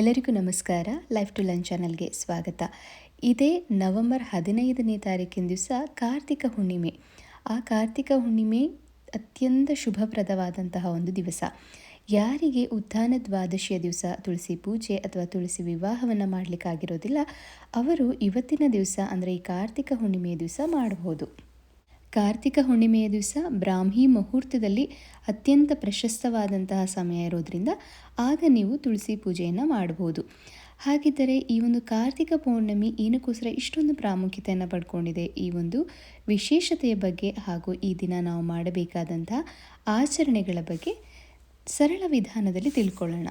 ಎಲ್ಲರಿಗೂ ನಮಸ್ಕಾರ. Life to lunch ಚಾನಲ್ಗೆ ಸ್ವಾಗತ. ಇದೇ ನವೆಂಬರ್ ಹದಿನೈದನೇ ತಾರೀಕಿನ ದಿವಸ ಕಾರ್ತಿಕ ಹುಣ್ಣಿಮೆ. ಆ ಕಾರ್ತಿಕ ಹುಣ್ಣಿಮೆ ಅತ್ಯಂತ ಶುಭಪ್ರದವಾದಂತಹ ಒಂದು ದಿವಸ. ಯಾರಿಗೆ ಉತ್ಥಾನ ದ್ವಾದಶಿಯ ದಿವಸ ತುಳಸಿ ಪೂಜೆ ಅಥವಾ ತುಳಸಿ ವಿವಾಹವನ್ನು ಮಾಡಲಿಕ್ಕಾಗಿರೋದಿಲ್ಲ, ಅವರು ಇವತ್ತಿನ ದಿವಸ ಅಂದರೆ ಈ ಕಾರ್ತಿಕ ಹುಣ್ಣಿಮೆಯ ದಿವಸ ಮಾಡಬಹುದು ಕಾರ್ತಿಕ ಹುಣ್ಣಿಮೆಯ ದಿವಸ ಬ್ರಾಹ್ಮಿ ಮುಹೂರ್ತದಲ್ಲಿ ಅತ್ಯಂತ ಪ್ರಶಸ್ತವಾದಂತಹ ಸಮಯ ಇರೋದ್ರಿಂದ ಆಗ ನೀವು ತುಳಸಿ ಪೂಜೆಯನ್ನು ಮಾಡಬಹುದು. ಹಾಗಿದ್ದರೆ ಈ ಒಂದು ಕಾರ್ತಿಕ ಪೌರ್ಣಮಿ ಏನಕ್ಕೋಸ್ಕರ ಇಷ್ಟೊಂದು ಪ್ರಾಮುಖ್ಯತೆಯನ್ನು ಪಡ್ಕೊಂಡಿದೆ? ಈ ಒಂದು ವಿಶೇಷತೆಯ ಬಗ್ಗೆ ಹಾಗೂ ಈ ದಿನ ನಾವು ಮಾಡಬೇಕಾದಂತಹ ಆಚರಣೆಗಳ ಬಗ್ಗೆ ಸರಳ ವಿಧಾನದಲ್ಲಿ ತಿಳ್ಕೊಳ್ಳೋಣ.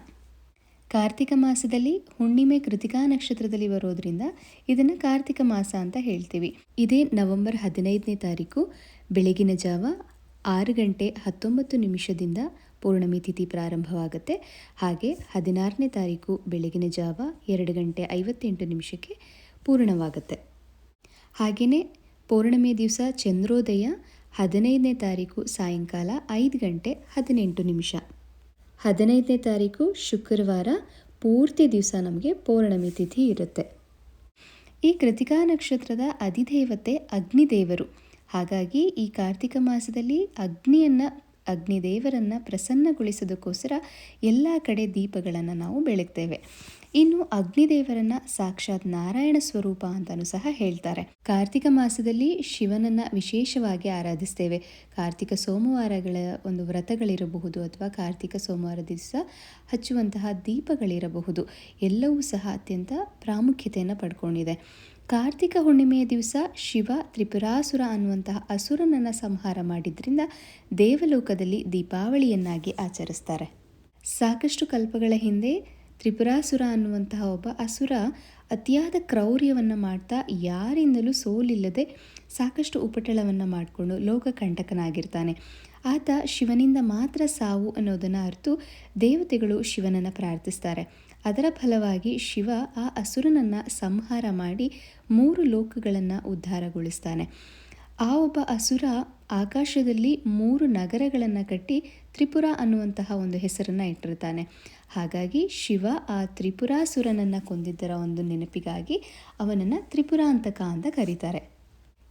ಕಾರ್ತಿಕ ಮಾಸದಲ್ಲಿ ಹುಣ್ಣಿಮೆ ಕೃತಿಕಾ ನಕ್ಷತ್ರದಲ್ಲಿ ಬರೋದ್ರಿಂದ ಇದನ್ನು ಕಾರ್ತಿಕ ಮಾಸ ಅಂತ ಹೇಳ್ತೀವಿ. ಇದೇ ನವೆಂಬರ್ ಹದಿನೈದನೇ ತಾರೀಕು ಬೆಳಗಿನ ಜಾವ ಆರು ಗಂಟೆ ಹತ್ತೊಂಬತ್ತು ನಿಮಿಷದಿಂದ ಪೂರ್ಣಮಿ ತಿಥಿ ಪ್ರಾರಂಭವಾಗುತ್ತೆ. ಹಾಗೆ ಹದಿನಾರನೇ ತಾರೀಕು ಬೆಳಗಿನ ಜಾವ ಎರಡು ಗಂಟೆ ಐವತ್ತೆಂಟು ನಿಮಿಷಕ್ಕೆ ಪೂರ್ಣವಾಗುತ್ತೆ. ಹಾಗೆಯೇ ಪೌರ್ಣಮಿ ದಿವಸ ಚಂದ್ರೋದಯ ಹದಿನೈದನೇ ತಾರೀಕು ಸಾಯಂಕಾಲ ಐದು ಗಂಟೆ ಹದಿನೆಂಟು ನಿಮಿಷ. ಹದಿನೈದನೇ ತಾರೀಕು ಶುಕ್ರವಾರ ಪೂರ್ತಿ ದಿವಸ ನಮಗೆ ಪೌರ್ಣಮಿ ತಿಥಿ ಇರುತ್ತೆ. ಈ ಕೃತಿಕಾ ನಕ್ಷತ್ರದ ಅಧಿದೇವತೆ ಅಗ್ನಿದೇವರು. ಹಾಗಾಗಿ ಈ ಕಾರ್ತಿಕ ಮಾಸದಲ್ಲಿ ಅಗ್ನಿಯನ್ನು, ಅಗ್ನಿದೇವರನ್ನು ಪ್ರಸನ್ನಗೊಳಿಸೋದಕ್ಕೋಸ್ಕರ ಎಲ್ಲ ಕಡೆ ದೀಪಗಳನ್ನು ನಾವು ಬೆಳಗ್ತೇವೆ. ಇನ್ನು ಅಗ್ನಿದೇವರನ್ನ ಸಾಕ್ಷಾತ್ ನಾರಾಯಣ ಸ್ವರೂಪ ಅಂತಲೂ ಸಹ ಹೇಳ್ತಾರೆ. ಕಾರ್ತಿಕ ಮಾಸದಲ್ಲಿ ಶಿವನನ್ನ ವಿಶೇಷವಾಗಿ ಆರಾಧಿಸ್ತೇವೆ. ಕಾರ್ತಿಕ ಸೋಮವಾರಗಳ ಒಂದು ವ್ರತಗಳಿರಬಹುದು ಅಥವಾ ಕಾರ್ತಿಕ ಸೋಮವಾರ ದಿವಸ ಹಚ್ಚುವಂತಹ ದೀಪಗಳಿರಬಹುದು. ಎಲ್ಲವೂ ಸಹ ಅತ್ಯಂತ ಪ್ರಾಮುಖ್ಯತೆಯನ್ನು ಪಡ್ಕೊಂಡಿದೆ. ಕಾರ್ತಿಕ ಹುಣ್ಣಿಮೆಯ ದಿವಸ ಶಿವ ತ್ರಿಪುರಾಸುರ ಅನ್ನುವಂತಹ ಅಸುರನನ್ನು ಸಂಹಾರ ಮಾಡಿದ್ರಿಂದ ದೇವಲೋಕದಲ್ಲಿ ದೀಪಾವಳಿಯನ್ನಾಗಿ ಆಚರಿಸ್ತಾರೆ. ಸಾಕಷ್ಟು ಕಲ್ಪಗಳ ಹಿಂದೆ ತ್ರಿಪುರಾಸುರ ಅನ್ನುವಂತಹ ಒಬ್ಬ ಅಸುರ ಅತಿಯಾದ ಕ್ರೌರ್ಯವನ್ನು ಮಾಡ್ತಾ ಯಾರಿಂದಲೂ ಸೋಲಿಲ್ಲದೆ ಸಾಕಷ್ಟು ಉಪಟಳವನ್ನು ಮಾಡಿಕೊಂಡು ಲೋಕಕಂಟಕನಾಗಿರ್ತಾನೆ ಆತ ಶಿವನಿಂದ ಮಾತ್ರ ಸಾವು ಅನ್ನೋದನ್ನು ಅರಿತು ದೇವತೆಗಳು ಶಿವನನ್ನು ಪ್ರಾರ್ಥಿಸ್ತಾರೆ. ಅದರ ಫಲವಾಗಿ ಶಿವ ಆ ಅಸುರನನ್ನು ಸಂಹಾರ ಮಾಡಿ ಮೂರು ಲೋಕಗಳನ್ನು ಉದ್ಧಾರಗೊಳಿಸ್ತಾನೆ. ಆ ಒಬ್ಬ ಅಸುರ ಆಕಾಶದಲ್ಲಿ ಮೂರು ನಗರಗಳನ್ನು ಕಟ್ಟಿ ತ್ರಿಪುರ ಅನ್ನುವಂತಹ ಒಂದು ಹೆಸರನ್ನು ಇಟ್ಟಿರ್ತಾನೆ. ಹಾಗಾಗಿ ಶಿವ ಆ ತ್ರಿಪುರಾಸುರನನ್ನು ಕೊಂದಿದ್ದರ ಒಂದು ನೆನಪಿಗಾಗಿ ಅವನನ್ನು ತ್ರಿಪುರಾಂತಕ ಅಂತ ಕರೀತಾರೆ.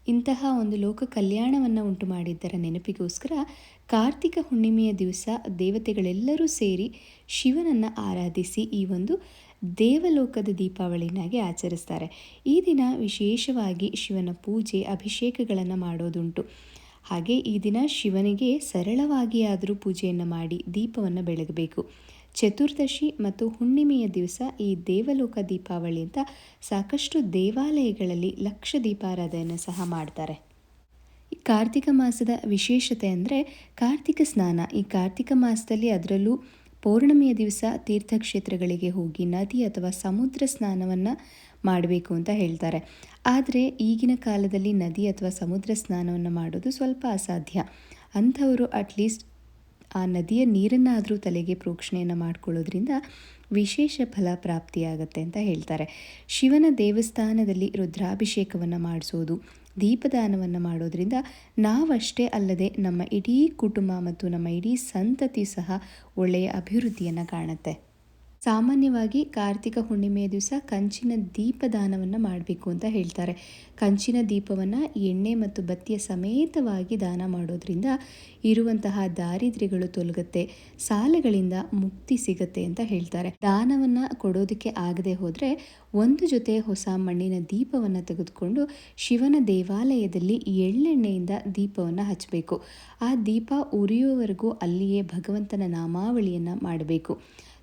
ಇಂತಹ ಒಂದು ಲೋಕ ಕಲ್ಯಾಣವನ್ನು ಉಂಟು ಮಾಡಿದ್ದರ ನೆನಪಿಗೋಸ್ಕರ ಕಾರ್ತಿಕ ಹುಣ್ಣಿಮೆಯ ದಿವಸ ದೇವತೆಗಳೆಲ್ಲರೂ ಸೇರಿ ಶಿವನನ್ನು ಆರಾಧಿಸಿ ಈ ಒಂದು ದೇವಲೋಕದ ದೀಪಾವಳಿನಾಗಿ ಆಚರಿಸ್ತಾರೆ. ಈ ದಿನ ವಿಶೇಷವಾಗಿ ಶಿವನ ಪೂಜೆ, ಅಭಿಷೇಕಗಳನ್ನು ಮಾಡೋದುಂಟು. ಹಾಗೆ ಈ ದಿನ ಶಿವನಿಗೆ ಸರಳವಾಗಿ ಆದರೂ ಪೂಜೆಯನ್ನು ಮಾಡಿ ದೀಪವನ್ನು ಬೆಳಗಬೇಕು. ಚತುರ್ದಶಿ ಮತ್ತು ಹುಣ್ಣಿಮೆಯ ದಿವಸ ಈ ದೇವಲೋಕ ದೀಪಾವಳಿ ಅಂತ ಸಾಕಷ್ಟು ದೇವಾಲಯಗಳಲ್ಲಿ ಲಕ್ಷ ದೀಪಾರಾಧನೆ ಸಹ ಮಾಡ್ತಾರೆ. ಕಾರ್ತಿಕ ಮಾಸದ ವಿಶೇಷತೆ ಅಂದರೆ ಕಾರ್ತಿಕ ಸ್ನಾನ. ಈ ಕಾರ್ತಿಕ ಮಾಸದಲ್ಲಿ ಅದರಲ್ಲೂ ಪೌರ್ಣಮಿಯ ದಿವಸ ತೀರ್ಥಕ್ಷೇತ್ರಗಳಿಗೆ ಹೋಗಿ ನದಿ ಅಥವಾ ಸಮುದ್ರ ಸ್ನಾನವನ್ನು ಮಾಡಬೇಕು ಅಂತ ಹೇಳ್ತಾರೆ. ಆದರೆ ಈಗಿನ ಕಾಲದಲ್ಲಿ ನದಿ ಅಥವಾ ಸಮುದ್ರ ಸ್ನಾನವನ್ನು ಮಾಡೋದು ಸ್ವಲ್ಪ ಅಸಾಧ್ಯ. ಅಂಥವರು ಅಟ್ಲೀಸ್ಟ್ ಆ ನದಿಯ ನೀರನ್ನಾದರೂ ತಲೆಗೆ ಪ್ರೋಕ್ಷಣೆಯನ್ನು ಮಾಡಿಕೊಳ್ಳೋದ್ರಿಂದ ವಿಶೇಷ ಫಲ ಪ್ರಾಪ್ತಿಯಾಗತ್ತೆ ಅಂತ ಹೇಳ್ತಾರೆ. ಶಿವನ ದೇವಸ್ಥಾನದಲ್ಲಿ ರುದ್ರಾಭಿಷೇಕವನ್ನು ಮಾಡಿಸೋದು ದೀಪದಾನವನ್ನು ಮಾಡೋದರಿಂದ ನಾವಷ್ಟೇ ಅಲ್ಲದೆ ನಮ್ಮ ಇಡೀ ಕುಟುಂಬ ಮತ್ತು ನಮ್ಮ ಇಡೀ ಸಂತತಿ ಸಹ ಒಳ್ಳೆಯ ಅಭಿವೃದ್ಧಿಯನ್ನು ಕಾಣುತ್ತೆ. ಸಾಮಾನ್ಯವಾಗಿ ಕಾರ್ತಿಕ ಹುಣ್ಣಿಮೆಯ ದಿವಸ ಕಂಚಿನ ದೀಪದಾನವನ್ನು ಮಾಡಬೇಕು ಅಂತ ಹೇಳ್ತಾರೆ. ಕಂಚಿನ ದೀಪವನ್ನು ಎಣ್ಣೆ ಮತ್ತು ಬತ್ತಿಯ ಸಮೇತವಾಗಿ ದಾನ ಮಾಡೋದ್ರಿಂದ ಇರುವಂತಹ ದಾರಿದ್ರ್ಯಗಳು ತೊಲಗುತ್ತೆ, ಸಾಲಗಳಿಂದ ಮುಕ್ತಿ ಸಿಗತ್ತೆ ಅಂತ ಹೇಳ್ತಾರೆ. ದಾನವನ್ನು ಕೊಡೋದಕ್ಕೆ ಆಗದೆ ಹೋದರೆ ಒಂದು ಜೊತೆ ಹೊಸ ಮಣ್ಣಿನ ದೀಪವನ್ನು ತೆಗೆದುಕೊಂಡು ಶಿವನ ದೇವಾಲಯದಲ್ಲಿ ಎಳ್ಳೆಣ್ಣೆಯಿಂದ ದೀಪವನ್ನು ಹಚ್ಚಬೇಕು ಆ ದೀಪ ಉರಿಯುವವರೆಗೂ ಅಲ್ಲಿಯೇ ಭಗವಂತನ ನಾಮಾವಳಿಯನ್ನು ಮಾಡಬೇಕು.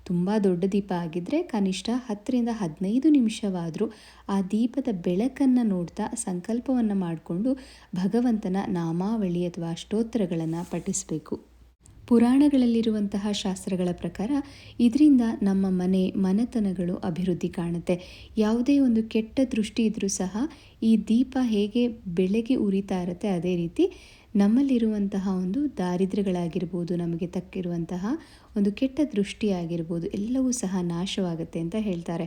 ತುಂಬ ದೊಡ್ಡ ದೀಪ ಆಗಿದ್ದರೆ ಕನಿಷ್ಠ ಹತ್ತರಿಂದ ಹದಿನೈದು ನಿಮಿಷವಾದರೂ ಆ ದೀಪದ ಬೆಳಕನ್ನು ನೋಡ್ತಾ ಸಂಕಲ್ಪವನ್ನು ಮಾಡಿಕೊಂಡು ಭಗವಂತನ ನಾಮಾವಳಿ ಅಥವಾ ಅಷ್ಟೋತ್ತರಗಳನ್ನು ಪಠಿಸಬೇಕು. ಪುರಾಣಗಳಲ್ಲಿರುವಂತಹ ಶಾಸ್ತ್ರಗಳ ಪ್ರಕಾರ ಇದರಿಂದ ನಮ್ಮ ಮನೆ, ಮನೆತನಗಳು ಅಭಿವೃದ್ಧಿ ಕಾಣುತ್ತೆ. ಯಾವುದೇ ಒಂದು ಕೆಟ್ಟ ದೃಷ್ಟಿ ಇದ್ದರೂ ಸಹ ಈ ದೀಪ ಹೇಗೆ ಬೆಳಗ್ಗೆ ಉರಿತಾ ಇರುತ್ತೆ ಅದೇ ರೀತಿ ನಮ್ಮಲ್ಲಿರುವಂತಹ ಒಂದು ದಾರಿದ್ರ್ಯಗಳಾಗಿರ್ಬೋದು, ನಮಗೆ ತಕ್ಕಿರುವಂತಹ ಒಂದು ಕೆಟ್ಟ ದೃಷ್ಟಿಯಾಗಿರ್ಬೋದು, ಎಲ್ಲವೂ ಸಹ ನಾಶವಾಗುತ್ತೆ ಅಂತ ಹೇಳ್ತಾರೆ.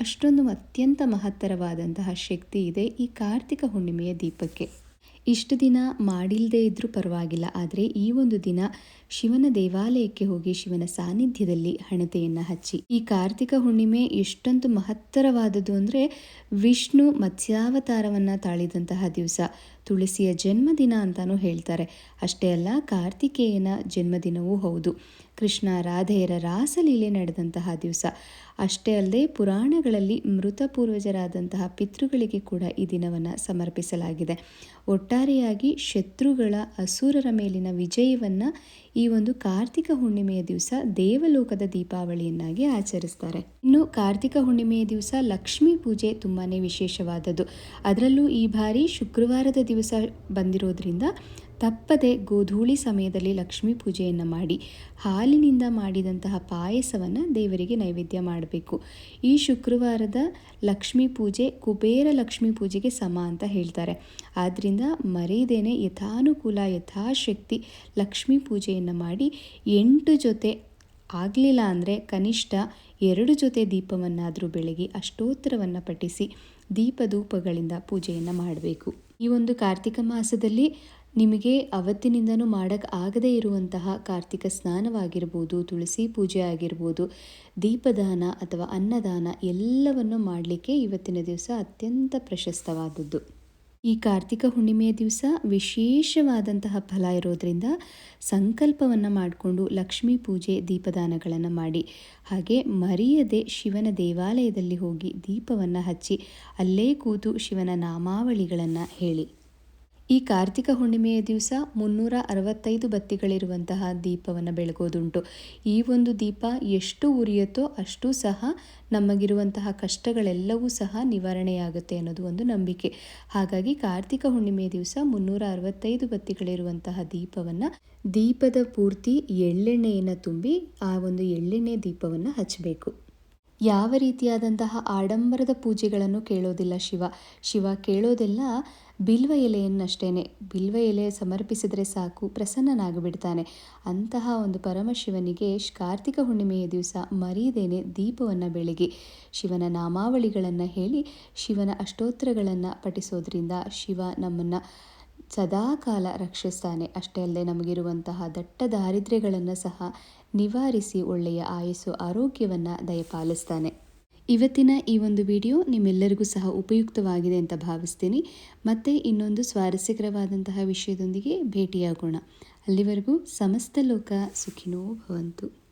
ಅಷ್ಟೊಂದು ಅತ್ಯಂತ ಮಹತ್ತರವಾದಂತಹ ಶಕ್ತಿ ಇದೆ ಈ ಕಾರ್ತಿಕ ಹುಣ್ಣಿಮೆಯ ದೀಪಕ್ಕೆ. ಇಷ್ಟು ದಿನ ಮಾಡಿಲ್ಲದೆ ಇದ್ದರೂ ಪರವಾಗಿಲ್ಲ. ಆದರೆ ಈ ಒಂದು ದಿನ ಶಿವನ ದೇವಾಲಯಕ್ಕೆ ಹೋಗಿ ಶಿವನ ಸಾನ್ನಿಧ್ಯದಲ್ಲಿ ಹಣತೆಯನ್ನು ಹಚ್ಚಿ. ಈ ಕಾರ್ತಿಕ ಹುಣ್ಣಿಮೆ ಎಷ್ಟೊಂದು ಮಹತ್ತರವಾದದ್ದು ಅಂದರೆ ವಿಷ್ಣು ಮತ್ಸ್ಯಾವತಾರವನ್ನು ತಾಳಿದಂತಹ ದಿವಸ. ತುಳಸಿಯ ಜನ್ಮದಿನ ಅಂತಲೂ ಹೇಳ್ತಾರೆ. ಅಷ್ಟೇ ಅಲ್ಲ, ಕಾರ್ತಿಕೇಯನ ಜನ್ಮದಿನವೂ ಹೌದು. ಕೃಷ್ಣ ರಾಧೆಯರ ರಾಸಲೀಲೆ ನಡೆದಂತಹ ದಿವಸ. ಅಷ್ಟೇ ಅಲ್ಲದೆ ಪುರಾಣಗಳಲ್ಲಿ ಮೃತ ಪೂರ್ವಜರಾದಂತಹ ಪಿತೃಗಳಿಗೆ ಕೂಡ ಈ ದಿನವನ್ನು ಸಮರ್ಪಿಸಲಾಗಿದೆ. ಒಟ್ಟಾರೆಯಾಗಿ ಶತ್ರುಗಳ ಅಸುರರ ಮೇಲಿನ ವಿಜಯವನ್ನು ಈ ಒಂದು ಕಾರ್ತಿಕ ಹುಣ್ಣಿಮೆಯ ದಿವಸ ದೇವಲೋಕದ ದೀಪಾವಳಿಯನ್ನಾಗಿ ಆಚರಿಸ್ತಾರೆ. ಇನ್ನು ಕಾರ್ತಿಕ ಹುಣ್ಣಿಮೆಯ ದಿವಸ ಲಕ್ಷ್ಮೀ ಪೂಜೆ ತುಂಬಾ ವಿಶೇಷವಾದದ್ದು. ಅದರಲ್ಲೂ ಈ ಬಾರಿ ಶುಕ್ರವಾರದ ದಿವಸ ಬಂದಿರೋದ್ರಿಂದ ತಪ್ಪದೆ ಗೋಧೂಳಿ ಸಮಯದಲ್ಲಿ ಲಕ್ಷ್ಮೀ ಪೂಜೆಯನ್ನು ಮಾಡಿ ಹಾಲಿನಿಂದ ಮಾಡಿದಂತಹ ಪಾಯಸವನ್ನು ದೇವರಿಗೆ ನೈವೇದ್ಯ ಮಾಡಬೇಕು. ಈ ಶುಕ್ರವಾರದ ಲಕ್ಷ್ಮೀ ಪೂಜೆ ಕುಬೇರ ಲಕ್ಷ್ಮೀ ಪೂಜೆಗೆ ಸಮ ಅಂತ ಹೇಳ್ತಾರೆ. ಆದ್ದರಿಂದ ಮರೆಯದೇನೆ ಯಥಾನುಕೂಲ, ಯಥಾಶಕ್ತಿ ಲಕ್ಷ್ಮೀ ಪೂಜೆಯನ್ನು ಮಾಡಿ ಎಂಟು ಜೊತೆ ಆಗಲಿಲ್ಲ ಅಂದರೆ ಕನಿಷ್ಠ ಎರಡು ಜೊತೆ ದೀಪವನ್ನಾದರೂ ಬೆಳಗಿ ಅಷ್ಟೋತ್ತರವನ್ನು ಪಠಿಸಿ ದೀಪಧೂಪಗಳಿಂದ ಪೂಜೆಯನ್ನು ಮಾಡಬೇಕು. ಈ ಒಂದು ಕಾರ್ತಿಕ ಮಾಸದಲ್ಲಿ ನಿಮಗೆ ಅವತ್ತಿನಿಂದನೂ ಮಾಡೋಕ್ಕೆ ಆಗದೇ ಇರುವಂತಹ ಕಾರ್ತಿಕ ಸ್ನಾನವಾಗಿರ್ಬೋದು, ತುಳಸಿ ಪೂಜೆ ಆಗಿರ್ಬೋದು, ದೀಪದಾನ ಅಥವಾ ಅನ್ನದಾನ ಎಲ್ಲವನ್ನು ಮಾಡಲಿಕ್ಕೆ ಇವತ್ತಿನ ದಿವಸ ಅತ್ಯಂತ ಪ್ರಶಸ್ತವಾದದ್ದು. ಈ ಕಾರ್ತಿಕ ಹುಣ್ಣಿಮೆಯ ದಿವಸ ವಿಶೇಷವಾದಂತಹ ಫಲ ಇರೋದರಿಂದ ಸಂಕಲ್ಪವನ್ನು ಮಾಡಿಕೊಂಡು ಲಕ್ಷ್ಮೀ ಪೂಜೆ ದೀಪದಾನಗಳನ್ನು ಮಾಡಿ, ಹಾಗೆ ಮರೆಯದೆ ಶಿವನ ದೇವಾಲಯದಲ್ಲಿ ಹೋಗಿ ದೀಪವನ್ನು ಹಚ್ಚಿ ಅಲ್ಲೇ ಕೂತು ಶಿವನ ನಾಮಾವಳಿಗಳನ್ನು ಹೇಳಿ. ಈ ಕಾರ್ತಿಕ ಹುಣ್ಣಿಮೆಯ ದಿವಸ ಮುನ್ನೂರ ಅರವತ್ತೈದು ಬತ್ತಿಗಳಿರುವಂತಹ ದೀಪವನ್ನು ಬೆಳಗೋದುಂಟು. ಈ ಒಂದು ದೀಪ ಎಷ್ಟು ಉರಿಯುತ್ತೋ ಅಷ್ಟು ಸಹ ನಮಗಿರುವಂತಹ ಕಷ್ಟಗಳೆಲ್ಲವೂ ಸಹ ನಿವಾರಣೆಯಾಗುತ್ತೆ ಅನ್ನೋದು ಒಂದು ನಂಬಿಕೆ. ಹಾಗಾಗಿ ಕಾರ್ತಿಕ ಹುಣ್ಣಿಮೆಯ ದಿವಸ ಮುನ್ನೂರ ಅರವತ್ತೈದು ಬತ್ತಿಗಳಿರುವಂತಹ ದೀಪವನ್ನು ದೀಪದ ಪೂರ್ತಿ ಎಳ್ಳೆಣ್ಣೆಯನ್ನು ತುಂಬಿ ಆ ಒಂದು ಎಳ್ಳೆಣ್ಣೆ ದೀಪವನ್ನು ಹಚ್ಚಬೇಕು ಯಾವ ರೀತಿಯಾದಂತಹ ಆಡಂಬರದ ಪೂಜೆಗಳನ್ನು ಕೇಳೋದಿಲ್ಲ ಶಿವ. ಶಿವ ಕೇಳೋದೆಲ್ಲ ಬಿಲ್ವ ಎಲೆಯನ್ನಷ್ಟೇನೆ. ಬಿಲ್ವ ಎಲೆ ಸಮರ್ಪಿಸಿದರೆ ಸಾಕು, ಪ್ರಸನ್ನನಾಗಿಬಿಡ್ತಾನೆ. ಅಂತಹ ಒಂದು ಪರಮಶಿವನಿಗೆ ಕಾರ್ತಿಕ ಹುಣ್ಣಿಮೆಯ ದಿವಸ ಮರೀದೇನೆ ದೀಪವನ್ನು ಬೆಳಗಿ. ಶಿವನ ನಾಮಾವಳಿಗಳನ್ನು ಹೇಳಿ ಶಿವನ ಅಷ್ಟೋತ್ತರಗಳನ್ನು ಪಠಿಸೋದ್ರಿಂದ ಶಿವ ನಮ್ಮನ್ನು ಸದಾಕಾಲ ರಕ್ಷಿಸ್ತಾನೆ. ಅಷ್ಟೇ ಅಲ್ಲದೆ ನಮಗಿರುವಂತಹ ದಟ್ಟ ದಾರಿದ್ರ್ಯಗಳನ್ನು ಸಹ ನಿವಾರಿಸಿ ಒಳ್ಳೆಯ ಆಯಸ್ಸು, ಆರೋಗ್ಯವನ್ನು ದಯಪಾಲಿಸ್ತಾನೆ. ಇವತ್ತಿನ ಈ ಒಂದು ವಿಡಿಯೋ ನಿಮ್ಮೆಲ್ಲರಿಗೂ ಸಹ ಉಪಯುಕ್ತವಾಗಿದೆ ಅಂತ ಭಾವಿಸ್ತೀನಿ. ಮತ್ತೆ ಇನ್ನೊಂದು ಸ್ವಾರಸ್ಯಕರವಾದಂತಹ ವಿಷಯದೊಂದಿಗೆ ಭೇಟಿಯಾಗೋಣ. ಅಲ್ಲಿವರೆಗೂ ಸಮಸ್ತ ಲೋಕ ಸುಖಿನೋ ಭವಂತು.